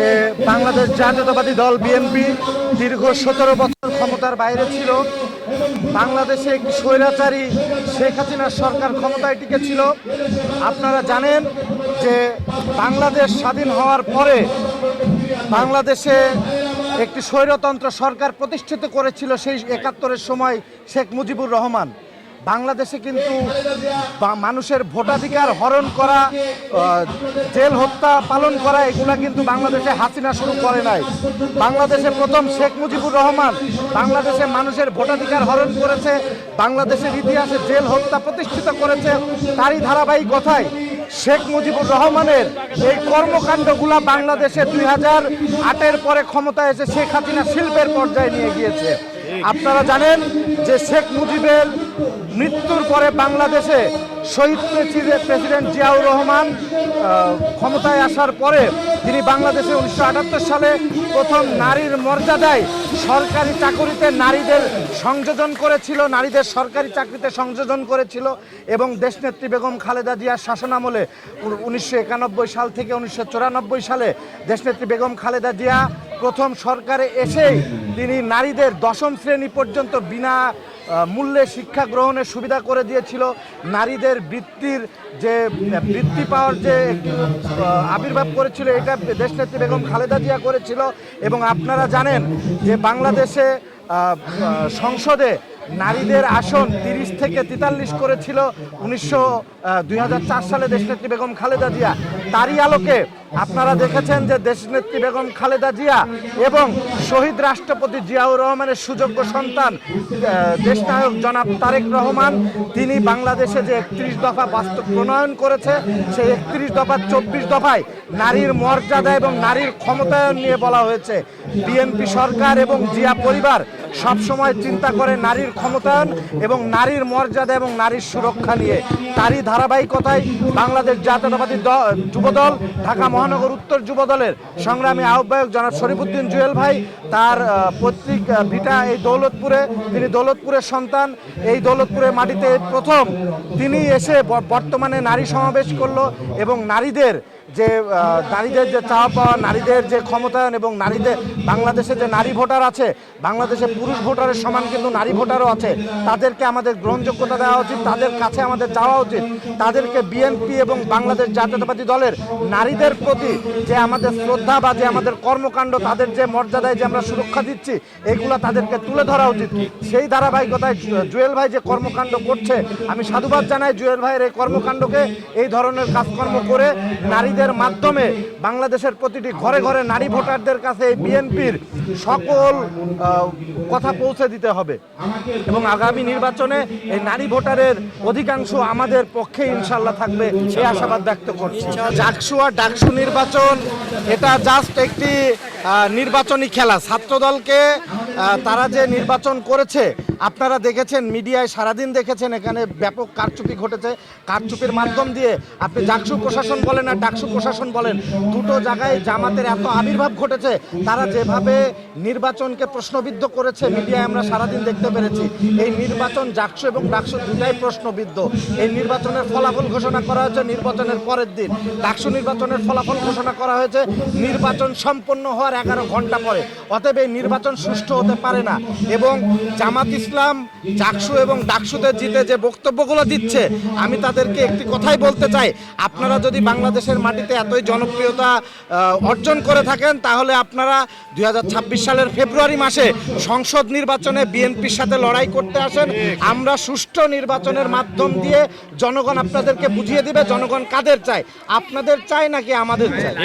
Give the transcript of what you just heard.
যে বাংলাদেশ জাতীয়তাবাদী দল বিএনপি দীর্ঘ সতেরো বছর ক্ষমতার বাইরে ছিল। বাংলাদেশে একটি স্বৈরাচারী শেখ হাসিনার সরকার ক্ষমতায় টিকেছিল আপনারা জানেন যে বাংলাদেশ স্বাধীন হওয়ার পরে বাংলাদেশে একটি স্বৈরতন্ত্র সরকার প্রতিষ্ঠিত করেছিল সেই একাত্তরের সময় শেখ মুজিবুর রহমান। বাংলাদেশে কিন্তু মানুষের ভোটাধিকার হরণ করা জেল হত্যা পালন করা, এগুলা কিন্তু বাংলাদেশে হাসিনা শুরু করে নাই। বাংলাদেশে প্রথম শেখ মুজিবুর রহমান বাংলাদেশে মানুষের ভোটাধিকার হরণ করেছে, বাংলাদেশের ইতিহাসে জেল হত্যা প্রতিষ্ঠিত করেছে। তারই ধারাবাহিকতায় শেখ মুজিবুর রহমানের এই কর্মকাণ্ডগুলা বাংলাদেশে দুই হাজার আটের পরে ক্ষমতায় এসে শেখ হাসিনা শিল্পের পর্যায়ে নিয়ে গিয়েছে। আপনারা জানেন যে শেখ মুজিবের মৃত্যুর পরে বাংলাদেশে শহীদ প্রেসিডেন্ট প্রেসিডেন্ট জিয়াউর রহমান ক্ষমতায় আসার পরে তিনি বাংলাদেশে উনিশশো আটাত্তর সালে প্রথম নারীর মর্যাদায় সরকারি চাকরিতে নারীদের সংযোজন করেছিল, নারীদের সরকারি চাকরিতে সংযোজন করেছিল এবং দেশনেত্রী বেগম খালেদা জিয়ার শাসনামলে উনিশশো একানব্বই সাল থেকে উনিশশো চুরানব্বই সালে দেশনেত্রী বেগম খালেদা জিয়া প্রথম সরকারে এসেই তিনি নারীদের দশম শ্রেণি পর্যন্ত বিনা মূল্যে শিক্ষা গ্রহণের সুবিধা করে দিয়েছিল। নারীদের বৃত্তির যে, বৃত্তি পাওয়ার যে আবির্ভাব করেছিল, এটা দেশনেত্রী বেগম খালেদা জিয়া করেছিল। এবং আপনারা জানেন যে বাংলাদেশে সংসদে নারীদের আসন তিরিশ থেকে তেতাল্লিশ করেছিল উনিশশো দুই সালে দেশনেত্রী বেগম খালেদা জিয়া। তারই আলোকে আপনারা দেখেছেন যে দেশনেত্রী বেগম খালেদা জিয়া এবং শহীদ রাষ্ট্রপতি জিয়াউর রহমানের সুযোগ্য সন্তান দেশনায়ক জনাব তারেক রহমান। তিনি বাংলাদেশে যে একত্রিশ দফা বাস্তব প্রণয়ন করেছে, সেই একত্রিশ দফা চব্বিশ দফায় নারীর মর্যাদা এবং নারীর ক্ষমতায়ন নিয়ে বলা হয়েছে। বিএনপি সরকার এবং জিয়া পরিবার সবসময় চিন্তা করে নারীর ক্ষমতায়ন এবং নারীর মর্যাদা এবং নারীর সুরক্ষা নিয়ে। তারই ধারাবাহিকতায় বাংলাদেশ জাতীয়তাবাদী যুবদল, ঢাকা মহানগর উত্তর যুবদলের সংগ্রামী আহ্বায়ক জনাব শরীফুদ্দিন জুয়েল ভাই, তার পৈতৃক ভিটা এই দৌলতপুরে, তিনি দৌলতপুরের সন্তান, এই দৌলতপুরের মাটিতে প্রথম। তিনি এসে বর্তমানে নারী সমাবেশ করল এবং নারীদের যে নারীদের যে পাওয়া নারীদের যে ক্ষমতায়ন এবং নারীদের, বাংলাদেশে যে নারী ভোটার আছে, বাংলাদেশে পুরুষ ভোটারের সমান কিন্তু নারী ভোটারও আছে। তাদেরকে আমাদের গ্রহণযোগ্যতা দেওয়া উচিত, তাদের কাছে আমাদের যাওয়া উচিত। তাদেরকে বিএনপি এবং বাংলাদেশ জাতীয়তাবাদী দলের নারীদের প্রতি যে আমাদের শ্রদ্ধা বা যে আমাদের কর্মকাণ্ড, তাদের যে মর্যাদায় যে আমরা সুরক্ষা দিচ্ছি এইগুলো তাদেরকে তুলে ধরা উচিত। সেই ধারাবাহিকতায় জুয়েল ভাই যে কর্মকাণ্ড করছে, আমি সাধুবাদ জানাই জুয়েল ভাইয়ের এই কর্মকাণ্ডকে, এই ধরনের কাজকর্ম করে নারীদের মাধ্যমে বাংলাদেশের প্রতিটি ঘরে ঘরে নারী ভোটারদের কাছে এই বিএনপির সকল কথা পৌঁছে দিতে হবে। এবং আগামী নির্বাচনে এই নারী ভোটারের অধিকাংশ আমাদের পক্ষে ইনশাল্লাহ থাকবে এই আশাবাদ ব্যক্ত করছি। জাকসু আর ডাকসু নির্বাচন, এটা জাস্ট একটি নির্বাচনী খেলা। ছাত্রদলকে তারা যে নির্বাচন করেছে আপনারা দেখেছেন, মিডিয়ায় সারাদিন দেখেছেন এখানে ব্যাপক কারচুপি ঘটেছে। কারচুপির মাধ্যম দিয়ে আপনি জাকসু প্রশাসন বলেন আর ডাকসু প্রশাসন বলেন, দুটো জায়গায় জামাতের এত আবির্ভাব ঘটেছে, তারা যেভাবে নির্বাচনকে প্রশ্নবিদ্ধ করেছে, মিডিয়ায় আমরা সারাদিন দেখতে পেরেছি। এই নির্বাচন জাকসু এবং ডাকসু দুটাই প্রশ্নবিদ্ধ। এই নির্বাচনের ফলাফল ঘোষণা করা হয়েছে নির্বাচনের পরের দিন। ডাকসু নির্বাচনের ফলাফল ঘোষণা করা হয়েছে নির্বাচন সম্পন্ন হওয়ার এগারো ঘণ্টা পরে। অতএব এই নির্বাচন সুষ্ঠু হতে পারে না এবং জামাত ইসলাম জাকসু এবং ডাকসুতে জিতে যে বক্তব্যগুলো দিচ্ছে, আমি তাদেরকে একটি কথাই বলতে চাই। আপনারা যদি বাংলাদেশের মাটিতে এতই জনপ্রিয়তা অর্জন করে থাকেন, তাহলে আপনারা দুই হাজার ছাব্বিশ সালের ফেব্রুয়ারি মাসে সংসদ নির্বাচনে বিএনপির সাথে লড়াই করতে আসেন। আমরা সুষ্ঠু নির্বাচনের মাধ্যম দিয়ে জনগণ আপনাদেরকে বুঝিয়ে দিবে, জনগণ কাদের চায়? আপনাদের চায় নাকি আমাদের চায়?